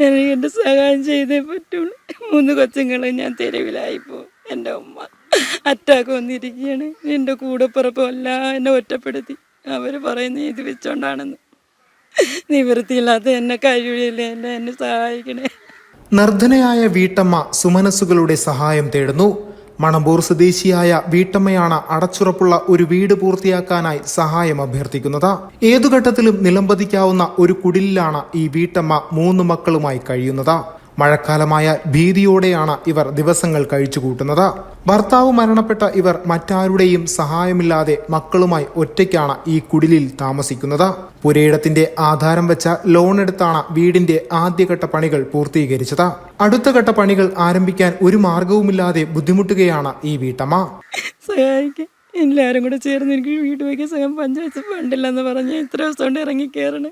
എനിക്ക് എന്റെ സഹായം ചെയ്തേ പറ്റുള്ളൂ. മൂന്ന് കൊച്ചുങ്ങളെ ഞാൻ തെരുവിലായിപ്പോ എന്റെ ഉമ്മ അറ്റാക്ക് വന്നിരിക്കുകയാണ്. എന്റെ കൂടെ പിറപ്പും എല്ലാം എന്നെ ഒറ്റപ്പെടുത്തി. അവർ പറയുന്നത് ഇത് വെച്ചോണ്ടാണെന്ന്. നിവൃത്തിയില്ലാത്ത എന്നെ കഴിവില്ല? എന്നെ എന്നെ സഹായിക്കണേ. നിർധനയായ വീട്ടമ്മ സുമനസ്സുകളുടെ സഹായം തേടുന്നു. മണമ്പൂർ സ്വദേശിയായ വീട്ടമ്മയാണ് അടച്ചുറപ്പുള്ള ഒരു വീട് പൂർത്തിയാക്കാനായി സഹായം അഭ്യർത്ഥിക്കുന്നത്. ഏതു ഘട്ടത്തിലും നിലംപതിക്കാവുന്ന ഒരു കുടിലിലാണ് ഈ വീട്ടമ്മ മൂന്ന് മക്കളുമായി കഴിയുന്നത്. മഴക്കാലമായ ഭീതിയോടെയാണ് ഇവർ ദിവസങ്ങൾ കഴിച്ചുകൂട്ടുന്നത്. ഭർത്താവ് മരണപ്പെട്ട ഇവർ മറ്റാരുടെയും സഹായമില്ലാതെ മക്കളുമായി ഒറ്റയ്ക്കാണ് ഈ കുടിലിൽ താമസിക്കുന്നത്. പുരയിടത്തിന്റെ ആധാരം വെച്ച ലോൺ എടുത്താണ് വീടിന്റെ ആദ്യഘട്ട പണികൾ പൂർത്തീകരിച്ചത്. അടുത്ത ഘട്ട പണികൾ ആരംഭിക്കാൻ ഒരു മാർഗവുമില്ലാതെ ബുദ്ധിമുട്ടുകയാണ് ഈ വീട്ടമ്മ. എല്ലാരും കൂടെ ചേർന്ന് എനിക്ക് വീട് വയ്ക്കാൻ സ്വയം പഞ്ചായത്ത് ഫണ്ടില്ലെന്ന് പറഞ്ഞ് ഇത്ര ദിവസം കൊണ്ട് ഇറങ്ങി കയറണേ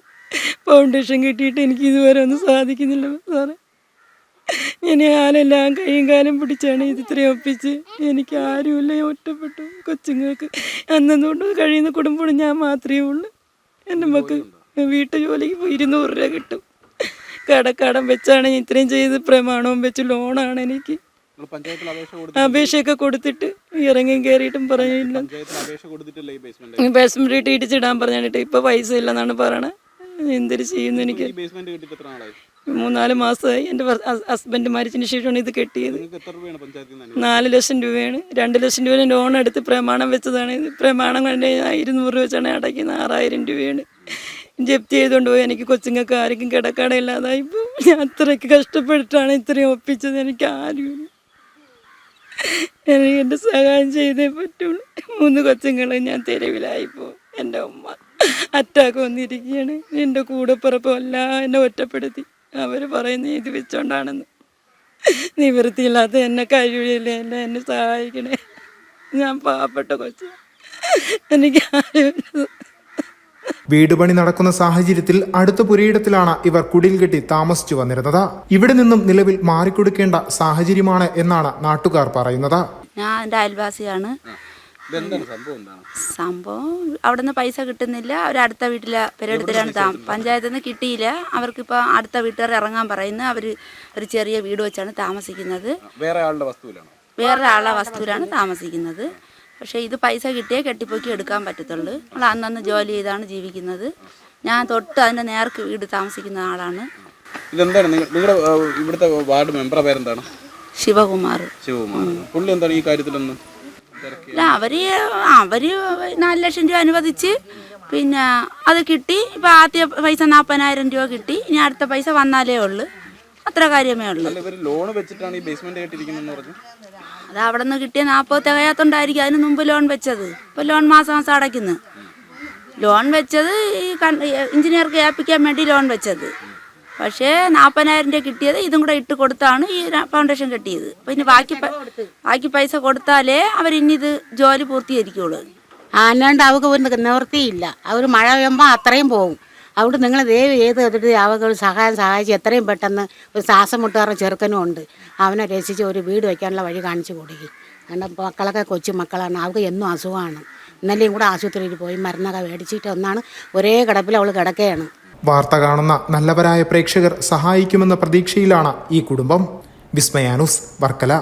ഫൗണ്ടേഷൻ കിട്ടിയിട്ട് എനിക്ക് ഇതുവരെ ഒന്നും സാധിക്കുന്നില്ല സാറേ. ഞാൻ ആലെല്ലാം കൈയും കാലും പിടിച്ചാണ് ഇത് ഇത്രയും ഒപ്പിച്ച്? എനിക്ക് ആരുമില്ല. ഒറ്റപ്പെട്ടു. കൊച്ചുങ്ങൾക്ക് അന്നുകൊണ്ട് കഴിയുന്ന കുടുംബം ഞാൻ മാത്രമേ ഉള്ളൂ. എന്റെ മക്കൾ വീട്ടു ജോലിക്ക് പോയി ഇരുന്നൂറ് രൂപ കിട്ടും. കടക്കടം വെച്ചാണ് ഇത്രയും ചെയ്ത് പ്രമാണവും വെച്ച് ലോണാണ് എനിക്ക്. അപേക്ഷയൊക്കെ കൊടുത്തിട്ട് ഇറങ്ങി കയറിയിട്ടും പറഞ്ഞില്ല ബേസ്മെന്റ് ഇടിച്ചിടാൻ പറഞ്ഞിട്ട് ഇപ്പൊ പൈസ ഇല്ലെന്നാണ് പറയണത് എന്തൊരു ചെയ്യുന്നു എനിക്ക്? മൂന്നാൽ മാസമായി. എന്റെ ഹസ്ബൻഡ് മരിച്ചതിന് ശേഷമാണ് ഇത് കെട്ടിയത്. നാല് ലക്ഷം രൂപയാണ്. രണ്ട് ലക്ഷം രൂപ ലോൺ എടുത്ത് പ്രമാണം വെച്ചതാണ്. ഇത് പ്രമാണം കണ്ട് ഇരുന്നൂറ് രൂപ വെച്ചാണ് അടയ്ക്കുന്നത്. ആറായിരം രൂപയാണ്. ജപ്തി ചെയ്തുകൊണ്ട് പോയി. എനിക്ക് കൊച്ചുങ്ങൾക്ക് ആർക്കും കിടക്കാടയില്ലാതായി ഇപ്പോൾ ഞാൻ അത്രയ്ക്ക് കഷ്ടപ്പെട്ടിട്ടാണ് ഇത്രയും ഒപ്പിച്ചത്. എനിക്ക് ആരും എനിക്ക് എന്റെ സഹായം ചെയ്തേ പറ്റുള്ളൂ. മൂന്ന് കൊച്ചുങ്ങളും ഞാൻ തെരുവിലായിപ്പോ എന്റെ ഉമ്മ. അറ്റാക്ക് വന്നിരിക്കുകയാണ്. എന്റെ കൂടെ പിറപ്പും എല്ലാം എന്നെ ഒറ്റപ്പെടുത്തി. അവർ പറയുന്ന ഇത് വെച്ചോണ്ടാണെന്ന്. നിവൃത്തിയില്ലാത്ത എന്നെ കഴിവില്ല എന്നെ എന്നെ സഹായിക്കണേ. ഞാൻ പാവപ്പെട്ട കൊച്ചു. എനിക്ക് വീട് പണി നടക്കുന്ന സാഹചര്യത്തിൽ അടുത്ത പുരയിടത്തിലാണ് ഇവർ കുടിൽ കെട്ടി താമസിച്ചു വന്നിരുന്നത്. ഇവിടെ നിന്നും നിലവിൽ മാറിക്കൊടുക്കേണ്ട സാഹചര്യമാണ് എന്നാണ് നാട്ടുകാർ പറയുന്നത്. ഞാൻ എന്റെ അയൽവാസിയാണ്. സംഭവം എന്താണ്? സംഭവം അവിടെ നിന്ന് പൈസ കിട്ടുന്നില്ല. അവർ അടുത്ത വീട്ടിലെ പെരേടത്തിലാണ് താമ പഞ്ചായത്തിൽ നിന്ന് കിട്ടിയില്ല. അവർക്കിപ്പോൾ അടുത്ത വീട്ടുകാർ ഇറങ്ങാൻ പറയുന്നു. അവർ ഒരു ചെറിയ വീട് വെച്ചാണ് താമസിക്കുന്നത്. വേറെ ആളുടെ വസ്തുവിലാണോ? വേറെ വസ്തുവിലാണ് താമസിക്കുന്നത്. പക്ഷേ ഇത് പൈസ കിട്ടിയേ കെട്ടിപ്പൊക്കി എടുക്കാൻ പറ്റത്തുള്ളൂ. നമ്മൾ അന്നന്ന് ജോലി ചെയ്താണ് ജീവിക്കുന്നത്. ഞാൻ തൊട്ട് അതിന്റെ നേർക്ക് വീട് താമസിക്കുന്ന ആളാണ്. ഇതെന്താണ് നിങ്ങളുടെ ഇവിടുത്തെ വാർഡ് മെമ്പർ പേരെന്താണ്? ശിവകുമാർ. ശിവകുമാർ. പുള്ളി എന്താണ് ഈ കാര്യത്തിലൊന്നും? അല്ല അവർ അവർ നാല് ലക്ഷം രൂപ അനുവദിച്ച് പിന്നെ അത് കിട്ടി. ഇപ്പൊ ആദ്യ പൈസ നാൽപ്പതിനായിരം രൂപ കിട്ടി. ഇനി അടുത്ത പൈസ വന്നാലേ ഉള്ളു. അത്ര കാര്യമേ ഉള്ളൂ. ലോൺ വെച്ചിട്ടാണ് ഈ ബേസ്മെന്റ് അത് അവിടെ നിന്ന് കിട്ടിയ നാൽപ്പത് തികയാത്തോണ്ടായിരിക്കും അതിന് മുമ്പ് ലോൺ വെച്ചത്. ഇപ്പൊ ലോൺ മാസം മാസം അടയ്ക്കുന്നു. ലോൺ വെച്ചത് ഈ എഞ്ചിനീയർക്ക് ഏൽപ്പിക്കാൻ വേണ്ടി ലോൺ വെച്ചത്. പക്ഷേ നാൽപ്പതിനായിരം രൂപ കിട്ടിയത് ഇതും കൂടെ ഇട്ട് കൊടുത്താണ് ഈ ഫൗണ്ടേഷൻ കെട്ടിയത്. അപ്പം ഇനി ബാക്കി ബാക്കി പൈസ കൊടുത്താലേ അവരിനി ഇത് ജോലി പൂർത്തീകരിക്കുള്ളൂ. അല്ലാണ്ട് അവർക്ക് ഒരു നിവൃത്തിയില്ല. അവർ മഴ പെയ്യുമ്പോൾ അത്രയും പോകും അതുകൊണ്ട് നിങ്ങൾ ദയവ് ചെയ്ത് എന്നിട്ട് അവർക്ക് ഒരു സഹായം സഹായിച്ച് എത്രയും പെട്ടെന്ന് ഒരു ശ്വാസം മുട്ടുകാരുടെ ചെറുക്കനും ഉണ്ട്. അവനെ രസിച്ച് ഒരു വീട് വയ്ക്കാനുള്ള വഴി കാണിച്ചു കൊടുക്കും. കാരണം മക്കളൊക്കെ കൊച്ചു മക്കളാണ്. അവർക്ക് എന്നും അസുഖമാണ്. ഇന്നലെയും കൂടെ ആശുപത്രിയിൽ പോയി മരുന്നൊക്കെ മേടിച്ചിട്ട് ഒന്നാണ് ഒരേ കിടപ്പിൽ അവൾ കിടക്കുകയാണ്. വാർത്ത കാണുന്ന നല്ലവരായ പ്രേക്ഷകർ സഹായിക്കുമെന്ന പ്രതീക്ഷയിലാണ് ഈ കുടുംബം. വിസ്മയാനുസ് വർക്കല.